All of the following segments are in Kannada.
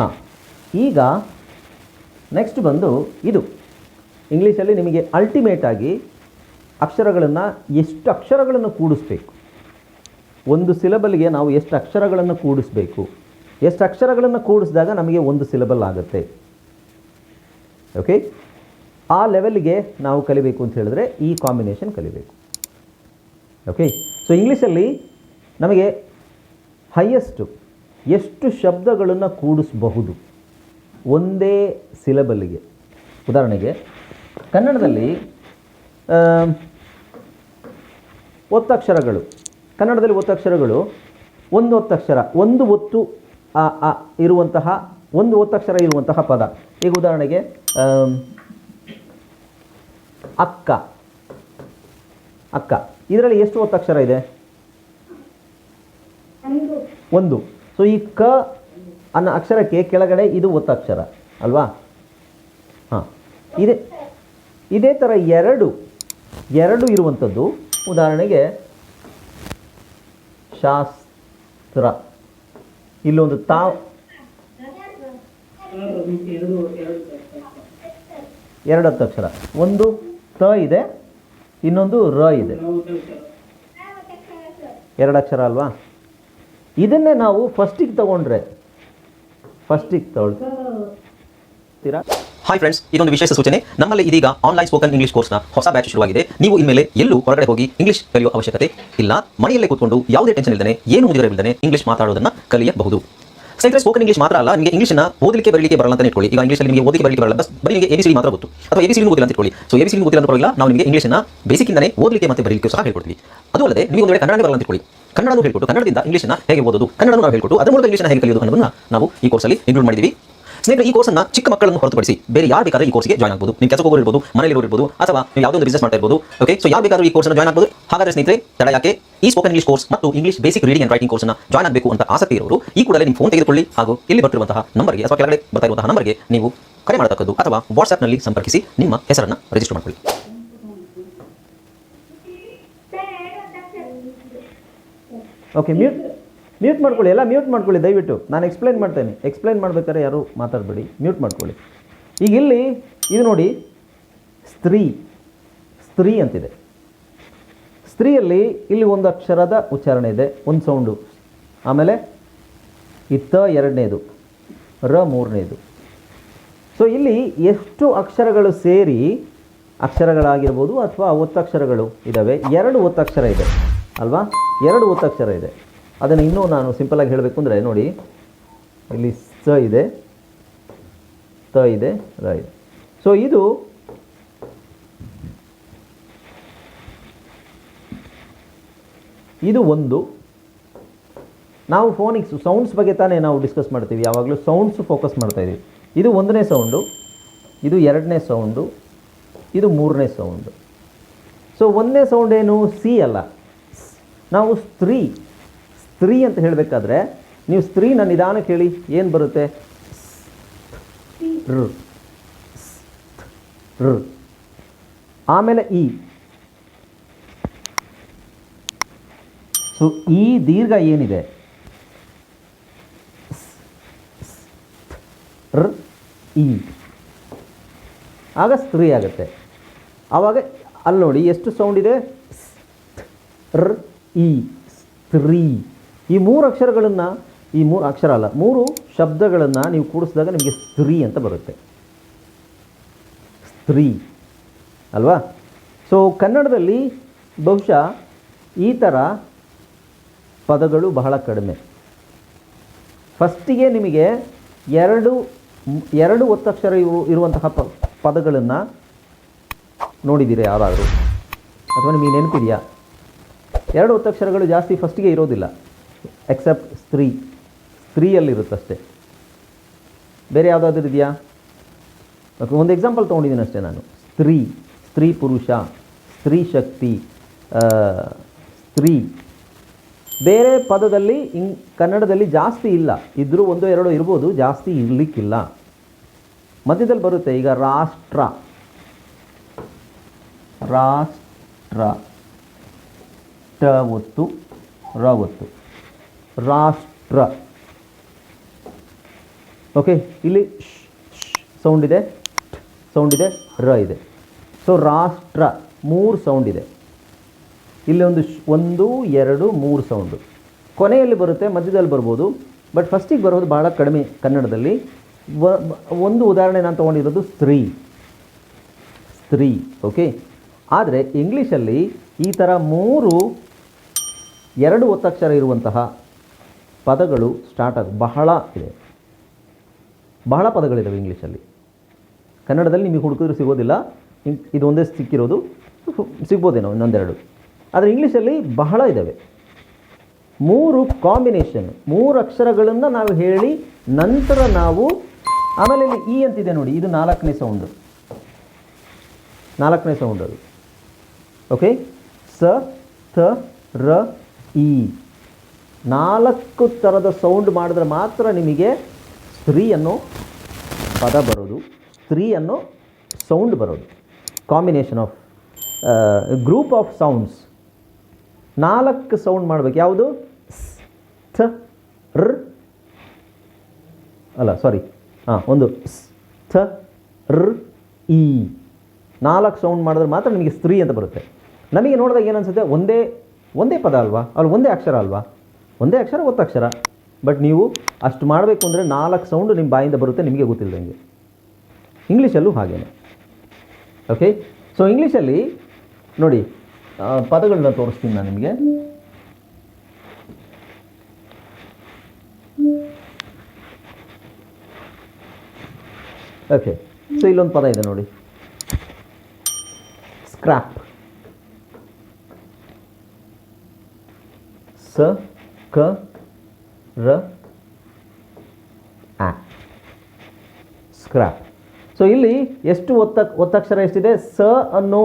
ಹಾಂ. ಈಗ ನೆಕ್ಸ್ಟ್ ಬಂದು ಇದು. ಇಂಗ್ಲೀಷಲ್ಲಿ ನಿಮಗೆ ಅಲ್ಟಿಮೇಟ್ ಆಗಿ ಅಕ್ಷರಗಳನ್ನು ಎಷ್ಟು ಅಕ್ಷರಗಳನ್ನು ಕೂಡಿಸ್ಬೇಕು. ಒಂದು ಸಿಲಬಲ್ಗೆ ನಾವು ಎಷ್ಟು ಅಕ್ಷರಗಳನ್ನು ಕೂಡಿಸ್ಬೇಕು. ಎಷ್ಟು ಅಕ್ಷರಗಳನ್ನು ಕೂಡಿಸಿದಾಗ ನಮಗೆ ಒಂದು ಸಿಲಬಲ್ ಆಗುತ್ತೆ. ಓಕೆ ಆ ಲೆವೆಲ್ಗೆ ನಾವು ಕಲಿಬೇಕು ಅಂತ ಹೇಳಿದ್ರೆ ಈ ಕಾಂಬಿನೇಷನ್ ಕಲಿಬೇಕು. ಓಕೆ ಸೊ ಇಂಗ್ಲೀಷಲ್ಲಿ ನಮಗೆ ಹೈಯೆಸ್ಟು ಎಷ್ಟು ಶಬ್ದಗಳನ್ನು ಕೂಡಿಸಬಹುದು? ಒಂದೇ ಸಿಲಬಲ್ಗೆ. ಉದಾಹರಣೆಗೆ ಕನ್ನಡದಲ್ಲಿ ಒತ್ತಕ್ಷರಗಳು. ಕನ್ನಡದಲ್ಲಿ ಒತ್ತಕ್ಷರಗಳು ಒಂದು ಒತ್ತಕ್ಷರ ಒಂದು ಒತ್ತು ಇರುವಂತಹ ಒಂದು ಒತ್ತಕ್ಷರ ಇರುವಂತಹ ಪದ. ಈಗ ಉದಾಹರಣೆಗೆ ಅಕ್ಕ. ಅಕ್ಕ. ಇದರಲ್ಲಿ ಎಷ್ಟು ಒತ್ತಕ್ಷರ ಇದೆ? ಒಂದು. ಸೊ ಈ ಕ ಅನ್ನೋ ಅಕ್ಷರಕ್ಕೆ ಕೆಳಗಡೆ ಇದು ಒತ್ತಕ್ಷರ, ಅಲ್ವಾ? ಹಾಂ. ಇದೇ ಇದೇ ಥರ ಎರಡು ಎರಡು ಇರುವಂಥದ್ದು ಉದಾಹರಣೆಗೆ, ಶಾಸ್ತ್ರ. ಇಲ್ಲೊಂದು ತಾ, ಎರಡು ಹತ್ತಕ್ಷರ ಒಂದು ತ ಇದೆ, ಇನ್ನೊಂದು ರ ಇದೆ. ಎರಡು ಅಕ್ಷರ ಅಲ್ವಾ? ಇದನ್ನೇ ನಾವು ಫಸ್ಟಿಗೆ ತಗೊಂಡ್ರೆ. ಫಸ್ಟಿಗೆ ತಗೊಳ್ತೀರಾ ಹಾಯ್ ಫ್ರೆಂಡ್ಸ್ ಇದೊಂದು ವಿಶೇಷ ಸೂಚನೆ. ನಮ್ಮಲ್ಲಿ ಇದೀಗ ಆನ್ಲೈನ್ ಸ್ಪೋಕನ್ ಇಂಗ್ಲಿಷ್ ಕೋರ್ಸ್ನ ಹೊಸ ಬ್ಯಾಚ್ ಶುರುವಾಗಿದೆ. ನೀವು ಇನ್ಮೇಲೆ ಎಲ್ಲೂ ಹೊರಗಡೆ ಹೋಗಿ ಇಂಗ್ಲಿಷ್ ಕಲಿಯುವ ಅವಶ್ಯಕತೆ ಇಲ್ಲ. ಮನೆಯಲ್ಲೇ ಕೂತ್ಕೊಂಡು ಯಾವುದೇ ಟೆನ್ಷನ್ ಇಲ್ಲದೆ ಏನು ಮುಗಿದಿರಬಿಲ್ಲದೆ ಇಂಗ್ಲಿಷ್ ಮಾತಾಡೋದನ್ನ ಕಲಿಯಬಹುದು. ಸ್ನೇಹಿತರೆ ಸ್ಪೋಕನ್ ಇಂಗ್ಲಿಷ್ ಮಾತ್ರ ಅಲ್ಲ ನಿಮಗೆ ಇಂಗ್ಲಿಷ್ನ ಓದಲಿಕ್ಕೆ ಬರಲಿಕ್ಕೆ ಬರಲ್ಲ ಅಂತ ಇಟ್ಕೊಳ್ಳಿ. ಈಗ ಇಂಗ್ಲಿಷಲ್ಲಿ ನಿಮಗೆ ಓದಲಿಕ್ಕೆ ಬರಲಿಕ್ಕೆ ಬರಲ್ಲ. ಬಸ್ ಬರೀ ನಿಮಗೆ ಎಬಿಸಿ ಮಾತ್ರ ಗೊತ್ತು. ಅಥವಾ ಎಬಿಸಿ ಓದಿಲ್ಲ ಅಂತ ಇಟ್ಕೊಳ್ಳಿ. ಸೊ ಎಬಿಸಿ ಗೊತ್ತಿಲ್ಲ ಅಂತ ಪರವಾಗಿಲ್ಲ ನಾವು ನಿಮಗೆ ಇಂಗ್ಲಿಷ್ನ ಬೇಸಿಕ್ಕಿಂದನೇ ಓದಲಿಕ್ಕೆ ಮತ್ತೆ ಬರಲಿಕ್ಕೆ ಸಹ ಹೇಳ್ಕೊಡ್ತೀವಿ. ಅದು ಅಲ್ಲದೆ ನೀವು ಒಂದು ವೇಳೆ ಕನ್ನಡ ಬರಲ್ಲ ಅಂತ ಇಟ್ಕೊಳ್ಳಿ. ಕನ್ನಡನೂ ಹೇಳ್ಕೊಟ್ಟು ಕನ್ನಡದಿಂದ ಇಂಗ್ಲಿಷ್ನ ಹೇಗೆ ಓದೋದು, ಕನ್ನಡನೂ ನಾವು ಹೇಳ್ಕೊಟ್ಟು ಅದರ ಮೂಲಕ ಇಂಗ್ಲಿಷ್ನ ಹೇಗೆ ಕಲಿಯೋದು ಅನ್ನೋದನ್ನ ನಾವು ಈ ಕೋರ್ಸಲ್ಲಿ ಇನ್ಕ್ಲೂಡ್ ಮಾಡಿದ್ದೀವಿ ಸ್ನೇಹಿತರೆ, ಈ ಕೋರ್ಸನ್ನ ಚಿಕ್ಕ ಮಕ್ಕಳನ್ನು ಹೊರತುಪಡಿಸಿ ಬೇರೆ ಯಾರು ಬೇಕಾದ್ರೆ ಈ ಕೋರ್ಸ್ಗೆ ಜಾಯ್ನ್ ಆಗಬಹುದು ನೀವು ಕೆಲಸ ಹೋಗಿರ್ಬೋದು ಮನೆಯಲ್ಲಿ ಇರ್ಬೋದು, ಅಥವಾ ನೀವು ಯಾವುದೋ ಒಂದು ಬಿಸ್ನೆಸ್ ಮಾಡ್ತಾ ಇರ್ಬೋದು. ಓಕೆ ಸೊ ಯಾರು ಬೇಕಾದ್ರೂ ಈ ಕೋರ್ಸ್ನ ಜಾಯ್ನ್ ಆಗಬಹುದು ಹಾಗಾದ್ರೆ ಸ್ನೇಹಿತರೆ, ತಡ ಯಾಕೆ? ಈ ಸ್ಪೋಕನ್ ಇಂಗ್ಲಿಷ್ ಕೋರ್ಸ್ ಮತ್ತು English basic reading and writing ಕೋರ್ಸ್ನ ಜಾಯ್ನ್ ಆಗಬೇಕು ಅಂತ ಆಸಕ್ತಿ ಇರೋರು, ಈ ಕೂಡಲೇ ನಿಮ್ಮ ಫೋನ್ ತೆಗೆದುಕೊಳ್ಳಿ. ಹಾಗೂ ಇಲ್ಲಿ ಬರ್ತಿರುವಂತಹ ನಂಬರ್ಗೆ, ಅಥವಾ ಕೆಳಗಡೆ ಬರ್ತಾ ಇರುವಂತಹ ನಂಬರ್ಗೆ ನೀವು ಕರೆ ಮಾಡತಕ್ಕದ್ದು ಅಥವಾ ವಾಟ್ಸ್ಆ್ಯಪ್ನಲ್ಲಿ ಸಂಪರ್ಕಿಸಿ ನಿಮ್ಮ ಹೆಸರನ್ನು ರಿಜಿಸ್ಟರ್ ಮಾಡಿಕೊಳ್ಳಿ. ಓಕೆ ಮ್ಯೂಟ್ ಮ್ಯೂಟ್ ಮಾಡ್ಕೊಳ್ಳಿ, ಎಲ್ಲ ಮ್ಯೂಟ್ ಮಾಡ್ಕೊಳ್ಳಿ, ದಯವಿಟ್ಟು. ನಾನು ಎಕ್ಸ್ಪ್ಲೈನ್ ಮಾಡ್ತೇನೆ. ಎಕ್ಸ್ಪ್ಲೈನ್ ಮಾಡ್ಬೇಕಾದ್ರೆ ಯಾರು ಮಾತಾಡಬೇಡಿ. ಮ್ಯೂಟ್ ಮಾಡ್ಕೊಳ್ಳಿ. ಈಗ ಇಲ್ಲಿ, ಇದು ನೋಡಿ, ಸ್ತ್ರೀ ಸ್ತ್ರೀ ಅಂತಿದೆ. ಸ್ತ್ರೀಯಲ್ಲಿ ಇಲ್ಲಿ ಒಂದು ಅಕ್ಷರದ ಉಚ್ಚಾರಣೆ ಇದೆ, ಒಂದು ಸೌಂಡು ಆಮೇಲೆ ಇತ್ತ ಎರಡನೇದು, ರ ಮೂರನೇದು. ಸೊ ಇಲ್ಲಿ ಎಷ್ಟು ಅಕ್ಷರಗಳು ಸೇರಿ ಅಕ್ಷರಗಳಾಗಿರ್ಬೋದು ಅಥವಾ ಒತ್ತಕ್ಷರಗಳು ಇದ್ದಾವೆ ಎರಡು ಒತ್ತಕ್ಷರ ಇದೆ. ಅಲ್ವಾ? ಎರಡು ಒತ್ತಕ್ಷರ ಇದೆ. ಅದನ್ನು ಇನ್ನೂ ನಾನು ಸಿಂಪಲಾಗಿ ಹೇಳಬೇಕು ಅಂದರೆ ನೋಡಿ, ಇಲ್ಲಿ ಸ ಇದೆ, ತ ಇದೆ, ರ ಇದೆ. ಸೊ ಇದು ಇದು ಒಂದು. ನಾವು ಫೋನಿಕ್ಸ್ ಸೌಂಡ್ಸ್ ಬಗ್ಗೆ ತಾನೇ ನಾವು ಡಿಸ್ಕಸ್ ಮಾಡ್ತೀವಿ. ಯಾವಾಗಲೂ ಸೌಂಡ್ಸ್ ಫೋಕಸ್ ಮಾಡ್ತಾ ಇದೀವಿ. ಇದು ಒಂದನೇ ಸೌಂಡು ಇದು ಎರಡನೇ ಸೌಂಡು ಇದು ಮೂರನೇ ಸೌಂಡು ಸೊ ಒಂದನೇ ಸೌಂಡ್ ಏನು? ಸಿ ಅಲ್ಲ. ನಾವು ಸ್ತ್ರೀ ಸ್ತ್ರೀ ಅಂತ ಹೇಳಬೇಕಾದ್ರೆ ನೀವು ಸ್ತ್ರೀನ ನಿಧಾನಕ್ಕೆ ಹೇಳಿ ಏನು ಬರುತ್ತೆ? ಆಮೇಲೆ ಇ ಸೊ ಈ ದೀರ್ಘ ಏನಿದೆ? ಇ ಆಗ ಸ್ತ್ರೀ ಆಗುತ್ತೆ. ಆವಾಗ ಅಲ್ಲಿ ನೋಡಿ, ಎಷ್ಟು ಸೌಂಡ್ ಇದೆ? ರ್ ಇ ಸ್ತ್ರೀ. ಈ ಮೂರು ಅಕ್ಷರಗಳನ್ನು, ಈ ಮೂರು ಅಕ್ಷರ ಅಲ್ಲ, ಮೂರು ಶಬ್ದಗಳನ್ನು ನೀವು ಕೂಡಿಸಿದಾಗ ನಿಮಗೆ ಸ್ತ್ರೀ ಅಂತ ಬರುತ್ತೆ. ಸ್ತ್ರೀ. ಅಲ್ವಾ? ಸೊ ಕನ್ನಡದಲ್ಲಿ ಬಹುಶಃ ಈ ಥರ ಪದಗಳು ಬಹಳ ಕಡಿಮೆ. ಫಸ್ಟಿಗೆ ನಿಮಗೆ ಎರಡು ಎರಡು ಒತ್ತಕ್ಷರ ಇರು ಇರುವಂತಹ ಪ, ಪದಗಳನ್ನು ನೋಡಿದ್ದೀರಿ ಯಾರಾದರೂ ಅಥವಾ ನಿಮಗೆ ನೆನಪಿದೆಯಾ? ಎರಡು ಒತ್ತಕ್ಷರಗಳು ಜಾಸ್ತಿ ಫಸ್ಟಿಗೆ ಇರೋದಿಲ್ಲ ಎಕ್ಸೆಪ್ಟ್ ಸ್ತ್ರೀ. ಸ್ತ್ರೀಯಲ್ಲಿರುತ್ತಷ್ಟೇ. ಬೇರೆ ಯಾವುದಾದ್ರೂ ಇದೆಯಾ? ಒಂದು ಎಕ್ಸಾಂಪಲ್ ತೊಗೊಂಡಿದ್ದೀನಿ ಅಷ್ಟೇ ನಾನು. ಸ್ತ್ರೀ ಸ್ತ್ರೀ ಪುರುಷ, ಸ್ತ್ರೀ ಶಕ್ತಿ ಸ್ತ್ರೀ. ಬೇರೆ ಪದದಲ್ಲಿ ಇಂಗ್ ಕನ್ನಡದಲ್ಲಿ ಜಾಸ್ತಿ ಇಲ್ಲ. ಇದ್ರೂ ಒಂದು ಎರಡು ಇರ್ಬೋದು, ಜಾಸ್ತಿ ಇರಲಿಕ್ಕಿಲ್ಲ. ಮಧ್ಯದಲ್ಲಿ ಬರುತ್ತೆ, ಈಗ ರಾಷ್ಟ್ರ. ರಾಷ್ಟ್ರ. ಟ ಒತ್ತು ರ ಒತ್ತು ರಾಷ್ಟ್ರ ಓಕೆ ಇಲ್ಲಿ ಸೌಂಡ್ ಇದೆ ಸೌಂಡ್ ಇದೆ, ರ ಇದೆ. ಸೊ ರಾಷ್ಟ್ರ, ಮೂರು ಸೌಂಡ್ ಇದೆ. ಇಲ್ಲಿ ಒಂದು ಒಂದು, ಎರಡು, ಮೂರು ಸೌಂಡು ಕೊನೆಯಲ್ಲಿ ಬರುತ್ತೆ, ಮಧ್ಯದಲ್ಲಿ ಬರ್ಬೋದು. ಬಟ್ ಫಸ್ಟಿಗೆ ಬರೋದು ಭಾಳ ಕಡಿಮೆ ಕನ್ನಡದಲ್ಲಿ. ಒಂದು ಉದಾಹರಣೆ ನಾನು ತೊಗೊಂಡಿರೋದು ಸ್ತ್ರೀ. ಸ್ತ್ರೀ ಓಕೆ ಆದರೆ ಇಂಗ್ಲೀಷಲ್ಲಿ ಈ ಥರ ಮೂರು ಎರಡು ಒತ್ತಕ್ಷರ ಇರುವಂತಹ ಪದಗಳು ಸ್ಟಾರ್ಟ್ ಆಗ ಬಹಳ ಇದೆ. ಬಹಳ ಪದಗಳಿದ್ದಾವೆ ಇಂಗ್ಲೀಷಲ್ಲಿ ಕನ್ನಡದಲ್ಲಿ ನಿಮಗೆ ಹುಡುಕಿದ್ರೂ ಸಿಗೋದಿಲ್ಲ. ಇದು ಒಂದೇ ಸಿಕ್ಕಿರೋದು, ಸಿಗ್ಬೋದೇನೋ ಇನ್ನೊಂದೆರಡು. ಆದರೆ ಇಂಗ್ಲೀಷಲ್ಲಿ ಬಹಳ ಇದ್ದಾವೆ ಮೂರು ಕಾಂಬಿನೇಷನ್ ಮೂರು ಅಕ್ಷರಗಳನ್ನು ನಾವು ಹೇಳಿ ನಂತರ ನಾವು ಆಮೇಲೆ ಇಲ್ಲಿ ಇ ಅಂತಿದೆ ನೋಡಿ, ಇದು ನಾಲ್ಕನೇ ಸೌಂಡು ನಾಲ್ಕನೇ ಸೌಂಡ್ ಅದು. ಓಕೆ ಸ, ಥ, ರ ಇ. ನಾಲ್ಕು ಥರದ ಸೌಂಡ್ ಮಾಡಿದ್ರೆ ಮಾತ್ರ ನಿಮಗೆ ಸ್ತ್ರೀ ಅನ್ನೋ ಪದ ಬರೋದು ಸ್ತ್ರೀ ಅನ್ನೋ ಸೌಂಡ್ ಬರೋದು combination of group of sounds ನಾಲ್ಕು ಸೌಂಡ್ ಮಾಡಬೇಕು. ಯಾವುದು? ಸ್, ರ್ ಅಲ್ಲ ಸಾರಿ ಹಾಂ ಒಂದು ಸ್, ರ್ ಈ. ನಾಲ್ಕು ಸೌಂಡ್ ಮಾಡಿದ್ರೆ ಮಾತ್ರ ನಿಮಗೆ ಸ್ತ್ರೀ ಅಂತ ಬರುತ್ತೆ. ನಮಗೆ ನೋಡಿದಾಗ ಏನನ್ಸುತ್ತೆ ಒಂದೇ ಒಂದೇ ಪದ ಅಲ್ವಾ? ಅಲ್ಲಿ, ಒಂದೇ ಅಕ್ಷರ ಅಲ್ವಾ? ಒಂದೇ ಅಕ್ಷರ ಒತ್ತಕ್ಷರ ಬಟ್ ನೀವು ಅಷ್ಟು ಮಾಡಬೇಕು ಅಂದರೆ ನಾಲ್ಕು ಸೌಂಡು ನಿಮ್ಮ ಬಾಯಿಂದ ಬರುತ್ತೆ, ನಿಮಗೆ ಗೊತ್ತಿಲ್ಲದಂಗೆ ಇಂಗ್ಲೀಷಲ್ಲೂ ಹಾಗೇನೆ. ಓಕೆ ಸೊ ಇಂಗ್ಲೀಷಲ್ಲಿ ನೋಡಿ ಪದಗಳನ್ನ ತೋರಿಸ್ತೀನಿ ನಾನು ನಿಮಗೆ. ಓಕೆ ಸೊ ಇಲ್ಲೊಂದು ಪದ ಇದೆ ನೋಡಿ. ಸ್ಕ್ರಾಪ್ ಸ ಕ ರ ಆ ಸ್ಕ್ರಾಪ್ ಸೊ ಇಲ್ಲಿ ಎಷ್ಟು ಒತ್ತ, ಒತ್ತಕ್ಷರ ಎಷ್ಟಿದೆ? ಸ ಅನ್ನೋ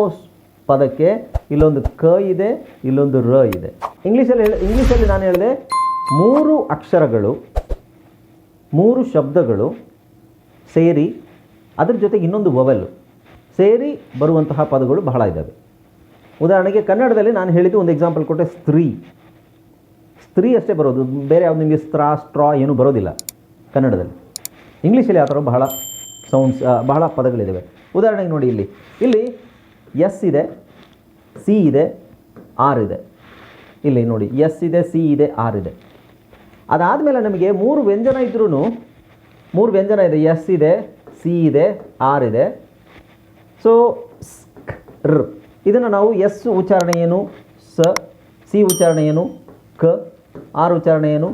ಪದಕ್ಕೆ ಇಲ್ಲೊಂದು ಕ ಇದೆ, ಇಲ್ಲೊಂದು ರ ಇದೆ. ಇಂಗ್ಲೀಷಲ್ಲಿ ಇಂಗ್ಲೀಷಲ್ಲಿ ನಾನು ಹೇಳಿದೆ, ಮೂರು ಅಕ್ಷರಗಳು, ಮೂರು ಶಬ್ದಗಳು ಸೇರಿ, ಅದರ ಜೊತೆಗೆ ಇನ್ನೊಂದು ವವೆಲ್ ಸೇರಿ ಬರುವಂತಹ ಪದಗಳು ಬಹಳ ಇದ್ದಾವೆ ಉದಾಹರಣೆಗೆ ಕನ್ನಡದಲ್ಲಿ ನಾನು ಹೇಳಿದ್ದು ಒಂದು ಎಕ್ಸಾಂಪಲ್ ಕೊಟ್ಟೆ, ಸ್ತ್ರೀ. ಸ್ತ್ರೀ ಅಷ್ಟೇ ಬರೋದು. ಬೇರೆ ಯಾವ್ದು ನಿಮಗೆ ಸ್ತ್ರಾ ಸ್ಟ್ರಾ ಏನೂ ಬರೋದಿಲ್ಲ ಕನ್ನಡದಲ್ಲಿ. ಇಂಗ್ಲೀಷಲ್ಲಿ ಆ ಥರ ಬಹಳ ಸೌಂಡ್ಸ್ ಬಹಳ ಪದಗಳಿದ್ದಾವೆ ಉದಾಹರಣೆಗೆ ನೋಡಿ ಇಲ್ಲಿ. ಇಲ್ಲಿ ಎಸ್ ಇದೆ ಸಿ ಇದೆ ಆರ್ ಇದೆ. ಇಲ್ಲಿ ನೋಡಿ ಎಸ್ ಇದೆ ಸಿ ಇದೆ ಆರ್ ಇದೆ. ಅದಾದಮೇಲೆ ನಮಗೆ ಮೂರು ವ್ಯಂಜನ ಇದ್ರೂ ಮೂರು ವ್ಯಂಜನ ಇದೆ. ಎಸ್ ಇದೆ ಸಿ ಇದೆ ಆರ್ ಇದೆ. ಸೊ ರ್ ಇದನ್ನು ನಾವು ಎಸ್ ಉಚ್ಚಾರಣೆ ಏನು, ಸ, ಸಿ ಉಚ್ಚಾರಣೆ ಏನು, ಕ ಆರ್ ಉಚ್ಚಾರಣೆ ಏನು?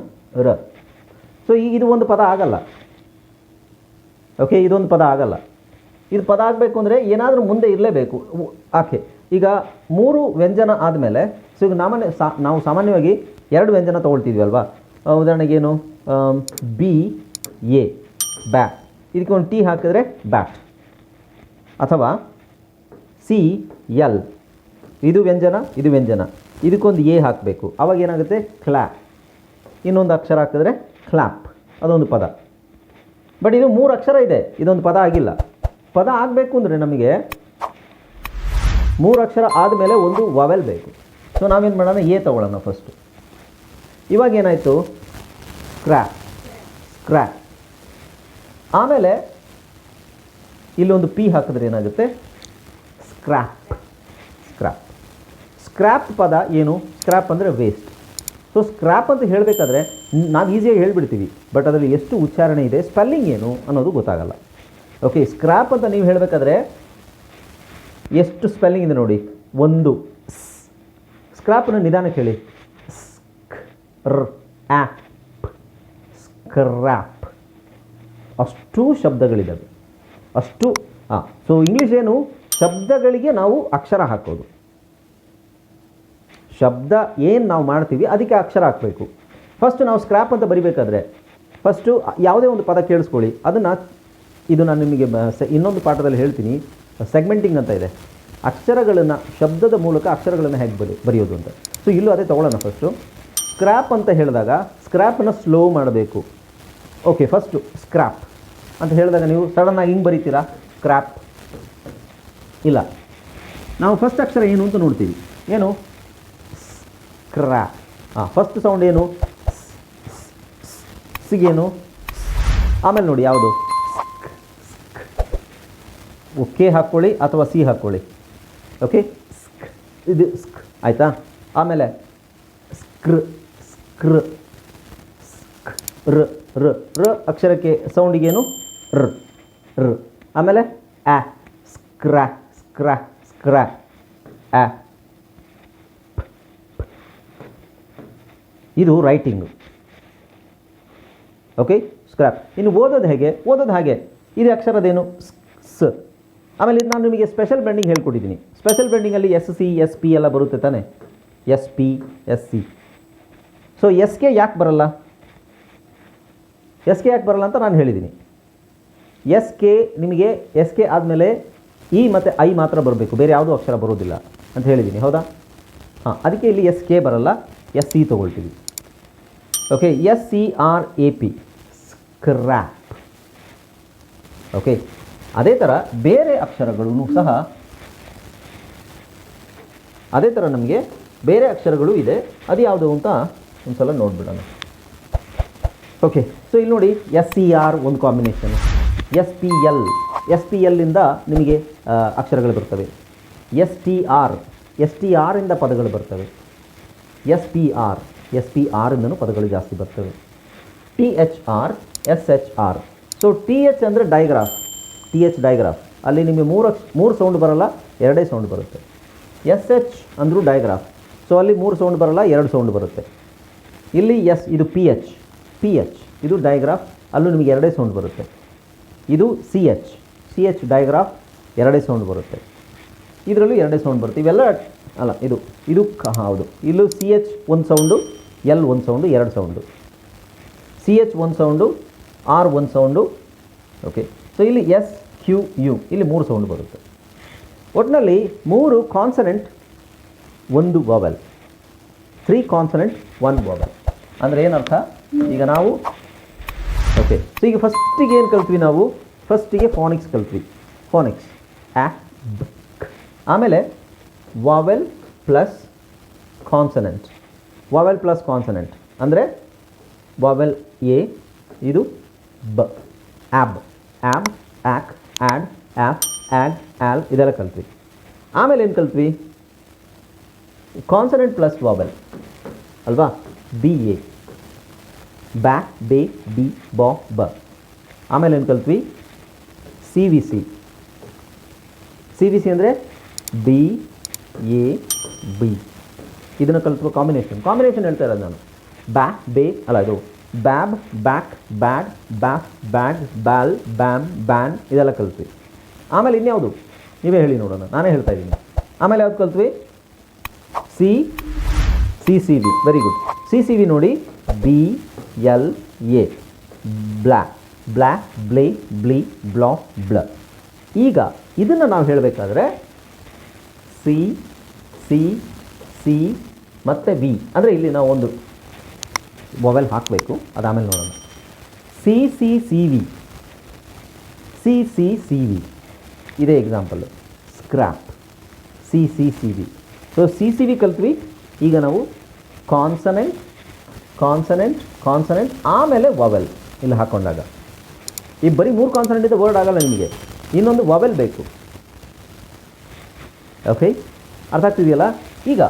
ರ. ಸೊ ಈ ಇದು ಒಂದು ಪದ ಆಗಲ್ಲ. ಓಕೆ ಇದೊಂದು ಪದ ಆಗಲ್ಲ. ಇದು ಪದ ಆಗಬೇಕು ಅಂದರೆ ಏನಾದರೂ ಮುಂದೆ ಇರಲೇಬೇಕು. ಆಕೆ. ಈಗ ಮೂರು ವ್ಯಂಜನ ಆದಮೇಲೆ ಸೊ ಈಗ ನಾವು ಸಾಮಾನ್ಯವಾಗಿ ಎರಡು ವ್ಯಂಜನ ತೊಗೊಳ್ತಿದ್ವಿ ಅಲ್ವಾ? ಉದಾಹರಣೆಗೆ ಏನು? ಬಿ, ಎ ಬ್ಯಾಟ್ ಇದಕ್ಕೆ ಒಂದು ಟಿ ಹಾಕಿದ್ರೆ ಬ್ಯಾಟ್ ಅಥವಾ ಸಿ, ಎಲ್. ಇದು ವ್ಯಂಜನ ಇದು ವ್ಯಂಜನ. ಇದಕ್ಕೊಂದು ಎ ಹಾಕಬೇಕು. ಅವಾಗ ಏನಾಗುತ್ತೆ? ಕ್ಲಾ ಇನ್ನೊಂದು ಅಕ್ಷರ ಹಾಕಿದ್ರೆ ಕ್ಲ್ಯಾಪ್ ಅದೊಂದು ಪದ. ಬಟ್ ಇದು ಮೂರು ಅಕ್ಷರ ಇದೆ. ಇದೊಂದು ಪದ ಆಗಿಲ್ಲ. ಪದ ಆಗಬೇಕು ಅಂದರೆ ನಮಗೆ ಮೂರು ಅಕ್ಷರ ಆದಮೇಲೆ ಒಂದು ವವೆಲ್ ಬೇಕು. ಸೊ ನಾವೇನು ಮಾಡೋಣ? ಎ ತಗೊಳ್ಳೋಣ ಫಸ್ಟು ಇವಾಗ ಏನಾಯಿತು? ಕ್ರ್ಯಾ ಕ್ರ್ಯಾ ಆಮೇಲೆ ಇಲ್ಲೊಂದು ಪಿ ಹಾಕಿದ್ರೆ ಏನಾಗುತ್ತೆ? ಸ್ಕ್ರ್ಯಾಪ್ ಸ್ಕ್ರ್ಯಾಪ್ ಸ್ಕ್ರ್ಯಾಪ್ ಪದ ಏನು? ಸ್ಕ್ರ್ಯಾಪ್ ಅಂದರೆ ವೇಸ್ಟ್ ಸೊ ಸ್ಕ್ರ್ಯಾಪ್ ಅಂತ ಹೇಳಬೇಕಾದ್ರೆ ನಾವು ಈಸಿಯಾಗಿ ಹೇಳಿಬಿಡ್ತೀವಿ. ಬಟ್ ಅದರಲ್ಲಿ ಎಷ್ಟು ಉಚ್ಚಾರಣೆ ಇದೆ? ಸ್ಪೆಲ್ಲಿಂಗ್ ಏನು ಅನ್ನೋದು ಗೊತ್ತಾಗಲ್ಲ. ಓಕೆ ಸ್ಕ್ರ್ಯಾಪ್ ಅಂತ ನೀವು ಹೇಳಬೇಕಾದ್ರೆ ಎಷ್ಟು ಸ್ಪೆಲ್ಲಿಂಗ್ ಇದೆ ನೋಡಿ? ಒಂದು. ಸ್ಕ್ರಾಪನ್ನು ನಿಧಾನಕ್ಕೆ ಹೇಳಿ ಆ್ಯಪ್ ಸ್ಕ್ರ್ಯಾಪ್ ಅಷ್ಟು ಶಬ್ದಗಳಿದ್ದಾವೆ ಅಷ್ಟು ಹಾಂ ಸೊ ಇಂಗ್ಲೀಷ್ ಏನು? ಶಬ್ದಗಳಿಗೆ ನಾವು ಅಕ್ಷರ ಹಾಕೋದು. ಶಬ್ದ ಏನು ನಾವು ಮಾಡ್ತೀವಿ ಅದಕ್ಕೆ ಅಕ್ಷರ ಹಾಕಬೇಕು. ಫಸ್ಟ್ ನಾವು ಸ್ಕ್ರ್ಯಾಪ್ ಅಂತ ಬರಿಬೇಕಾದ್ರೆ ಫಸ್ಟು ಯಾವುದೇ ಒಂದು ಪದ ಕೇಳಿಸ್ಕೊಳ್ಳಿ. ಅದನ್ನು ಇದು ನಾನು ನಿಮಗೆ ಇನ್ನೊಂದು ಪಾಠದಲ್ಲಿ ಹೇಳ್ತೀನಿ. ಸೆಗ್ಮೆಂಟಿಂಗ್ ಅಂತ ಇದೆ. ಅಕ್ಷರಗಳನ್ನು, ಶಬ್ದದ ಮೂಲಕ ಅಕ್ಷರಗಳನ್ನು ಹೇಗೆ ಬರಿ, ಬರೆಯೋದು ಅಂತ. ಸೊ ಇಲ್ಲೂ ಅದೇ ತೊಗೊಳ್ಳೋಣ ಫಸ್ಟು ಸ್ಕ್ರ್ಯಾಪ್ ಅಂತ ಹೇಳಿದಾಗ ಸ್ಕ್ರ್ಯಾಪನ್ನು ಸ್ಲೋ ಮಾಡಬೇಕು. ಓಕೆ ಫಸ್ಟು ಸ್ಕ್ರ್ಯಾಪ್ ಅಂತ ಹೇಳಿದಾಗ ನೀವು ಸಡನ್ನಾಗಿ ಹಿಂಗೆ ಬರೀತೀರಾ? ಸ್ಕ್ರ್ಯಾಪ್ ಇಲ್ಲ. ನಾವು ಫಸ್ಟ್ ಅಕ್ಷರ ಏನು ಅಂತ ನೋಡ್ತೀವಿ. ಏನು? ಕ್ರ್ಯಾಪ್ ಹಾಂ ಫಸ್ಟ್ ಸೌಂಡ್ ಏನು? ಸಿಗೇನು? ಆಮೇಲೆ ನೋಡಿ ಯಾವುದು? ಕೆ ಹಾಕ್ಕೊಳ್ಳಿ ಅಥವಾ ಸಿ ಹಾಕ್ಕೊಳ್ಳಿ. ಓಕೆ? ಸ್ಕ್ ಇದು ಸ್ಕ್, ಆಯಿತಾ? ಆಮೇಲೆ ಸ್ಕ್ರ ಸ್ಕ್ರ ಸ್ಕ್ ರ್, ರ ರ ಅಕ್ಷರಕ್ಕೆ ಸೌಂಡಿಗೇನು ರ ರ. ಆಮೇಲೆ ಆ, ಸ್ಕ್ರ ಸ್ಕ್ರ ಸ್ಕ್ರ, ಆ. ಇದು ರೈಟಿಂಗು ಓಕೆ ಸ್ಕ್ರಾಪ್ ಇನ್ನು ಓದೋದು ಹೇಗೆ? ಓದೋದು ಹಾಗೆ. ಇದು ಅಕ್ಷರದೇನು ಸ್ ಆಮೇಲೆ ಇದು ನಾನು ನಿಮಗೆ ಸ್ಪೆಷಲ್ ಬೆಂಡಿಂಗ್ ಹೇಳ್ಕೊಟ್ಟಿದ್ದೀನಿ. ಸ್ಪೆಷಲ್ ಬೆಂಡಿಂಗಲ್ಲಿ ಎಸ್ ಸಿ ಎಸ್ ಪಿ ಎಲ್ಲ ಬರುತ್ತೆ ತಾನೆ? S P S C so ಎಸ್ಗೆ ಯಾಕೆ ಬರಲ್ಲ? ಎಸ್ ಕೆ ಯಾಕೆ ಬರಲ್ಲ ಅಂತ ನಾನು ಹೇಳಿದ್ದೀನಿ. ಎಸ್ ಕೆ ನಿಮಗೆ ಎಸ್ ಕೆ ಆದಮೇಲೆ ಇ ಮತ್ತು ಐ ಮಾತ್ರ ಬರಬೇಕು. ಬೇರೆ ಯಾವುದೂ ಅಕ್ಷರ ಬರೋದಿಲ್ಲ ಅಂತ ಹೇಳಿದ್ದೀನಿ. ಹೌದಾ? ಹಾಂ, ಅದಕ್ಕೆ ಇಲ್ಲಿ ಎಸ್ ಕೆ ಬರಲ್ಲ. ಎಸ್ ಸಿ ತೊಗೊಳ್ತೀವಿ. Okay S C R A P scrap okay ಅದೇ ಥರ ಬೇರೆ ಅಕ್ಷರಗಳೂ ಸಹ ಅದೇ ಥರ ನಮಗೆ ಬೇರೆ ಅಕ್ಷರಗಳು ಇದೆ. ಅದು ಯಾವುದು ಅಂತ ಒಂದು ಸಲ ನೋಡಿಬಿಡೋಣ. ಓಕೆ ಸೊ ಇಲ್ಲಿ ನೋಡಿ ಎಸ್ ಸಿ ಆರ್ ಒಂದು combination S P L S P ಎಲ್ಲಿಂದ ನಿಮಗೆ ಅಕ್ಷರಗಳು ಬರ್ತವೆ. S T R S T ಆರಿಂದ ಪದಗಳು ಬರ್ತವೆ. S P R S P R ಇಂದನೂ ಪದಗಳು ಜಾಸ್ತಿ ಬರ್ತವೆ. T H R S H R so T H ಅಂದರೆ ಡೈಗ್ರಾಫ್ ಟಿ ಎಚ್ ಡೈಗ್ರಾಫ್ ಅಲ್ಲಿ ನಿಮಗೆ ಮೂರು ಮೂರು ಸೌಂಡ್ ಬರಲ್ಲ, ಎರಡೇ ಸೌಂಡ್ ಬರುತ್ತೆ. ಎಸ್ ಎಚ್ ಅಂದರೂ ಡೈಗ್ರಾಫ್ ಸೊ ಅಲ್ಲಿ ಮೂರು ಸೌಂಡ್ ಬರಲ್ಲ, ಎರಡು ಸೌಂಡ್ ಬರುತ್ತೆ. ಇಲ್ಲಿ ಎಸ್ ಇದು ಪಿ ಎಚ್ ಪಿ ಎಚ್ ಇದು ಡೈಗ್ರಾಫ್ ಅಲ್ಲೂ ನಿಮಗೆ ಎರಡೇ ಸೌಂಡ್ ಬರುತ್ತೆ. ಇದು C H C H digraph ಎರಡೇ ಸೌಂಡ್ ಬರುತ್ತೆ. ಇದರಲ್ಲೂ ಎರಡೇ ಸೌಂಡ್ ಬರುತ್ತೆ. ಇವೆಲ್ಲ ಅಲ್ಲ ಇದು ಇದು ಹೌದು. ಇಲ್ಲೂ ಸಿ ಎಚ್ ಒಂದು ಸೌಂಡು ಎಲ್ ಒಂದು ಸೌಂಡು ಎರಡು ಸೌಂಡು ಸಿ ಎಚ್ ಒಂದು ಸೌಂಡು ಆರ್ ಒಂದು ಸೌಂಡು ಓಕೆ ಸೊ ಇಲ್ಲಿ ಎಸ್ ಕ್ಯೂ ಯು ಇಲ್ಲಿ ಮೂರು ಸೌಂಡ್ ಬರುತ್ತೆ. ಒಟ್ಟಿನಲ್ಲಿ ಮೂರು ಕಾನ್ಸನೆಂಟ್ ಒಂದು vowel three consonant one vowel ಅಂದರೆ ಏನರ್ಥ? ಈಗ ನಾವು ಓಕೆ ಸೊ ಈಗ ಫಸ್ಟಿಗೆ ಏನು ಕಲ್ತ್ವಿ ನಾವು? ಫಸ್ಟಿಗೆ ಫಾನಿಕ್ಸ್ ಕಲ್ತ್ವಿ. ಫಾನಿಕ್ಸ್ ಆ ಬ, ಕ್. ಆಮೇಲೆ vowel plus consonant vowel plus consonant ಅಂದರೆ ವಾವೆಲ್ ಎ ಇದು ಬ ab ab ak ad ap ad al ಇದೆಲ್ಲ ಕಲ್ತ್ವಿ. ಆಮೇಲೆ ಏನು ಕಲ್ತ್ವಿ? ಕಾನ್ಸನೆಂಟ್ ಪ್ಲಸ್ ವಾವೆಲ್ ಅಲ್ವಾ? ಬಿ ಎ ಬ್ಯಾ ಬೇ ಬಿ ಬಾ ಬ ಆಮೇಲೆ ಏನು ಕಲ್ತ್ವಿ? C V C C V C ಅಂದರೆ ಬಿ ಎ ಬಿ ಇದನ್ನು ಕಲಿತು ಕಾಂಬಿನೇಷನ್ ಕಾಂಬಿನೇಷನ್ ಹೇಳ್ತಾ ಇರೋದು ನಾನು. ಬ್ಯಾ ಬೇ ಅಲ್ಲ ಇದು bab back bad baf bad bal bam ban ಇದೆಲ್ಲ ಕಲಿತ್ವಿ. ಆಮೇಲೆ ಇನ್ಯಾವುದು? ನೀವೇ ಹೇಳಿ ನೋಡೋಣ. ನಾನೇ ಹೇಳ್ತಾ ಇದ್ದೀನಿ. ಆಮೇಲೆ ಯಾವ್ದು ಕಲಿತ್ವಿ? C C C V very good C C V ನೋಡಿ B L A black black ಬ್ಲೇ ಬ್ಲಿ ಬ್ಲಾ ಬ್ಲ ಈಗ ಇದನ್ನು ನಾವು ಹೇಳಬೇಕಾದ್ರೆ ಸಿ ಸಿ ಸಿ ಮತ್ತು ವಿ ಅಂದರೆ ಇಲ್ಲಿ ನಾವು ಒಂದು ಮೊಬೈಲ್ ಹಾಕಬೇಕು. ಅದಾಮೇಲೆ ನೋಡೋಣ. C C C V C C C V ಇದೇ example scrap C C C V so C C V ಕಲ್ತ್ವಿ. ಈಗ ನಾವು ಕಾನ್ಸನೆಂಟ್ ಕಾನ್ಸನೆಂಟ್ ಕಾನ್ಸನೆಂಟ್ ಆಮೇಲೆ ವವೆಲ್ ಇಲ್ಲಿ ಹಾಕ್ಕೊಂಡಾಗ ಈ ಬರೀ ಮೂರು ಕಾನ್ಸನೆಂಟ್ ಇದೆ ವರ್ಡ್ ಆಗಲ್ಲ ನಿಮಗೆ. ಇನ್ನೊಂದು ವವೆಲ್ ಬೇಕು. ಓಕೆ ಅರ್ಥ ಆಗ್ತಿದೆಯಲ್ಲ? ಈಗ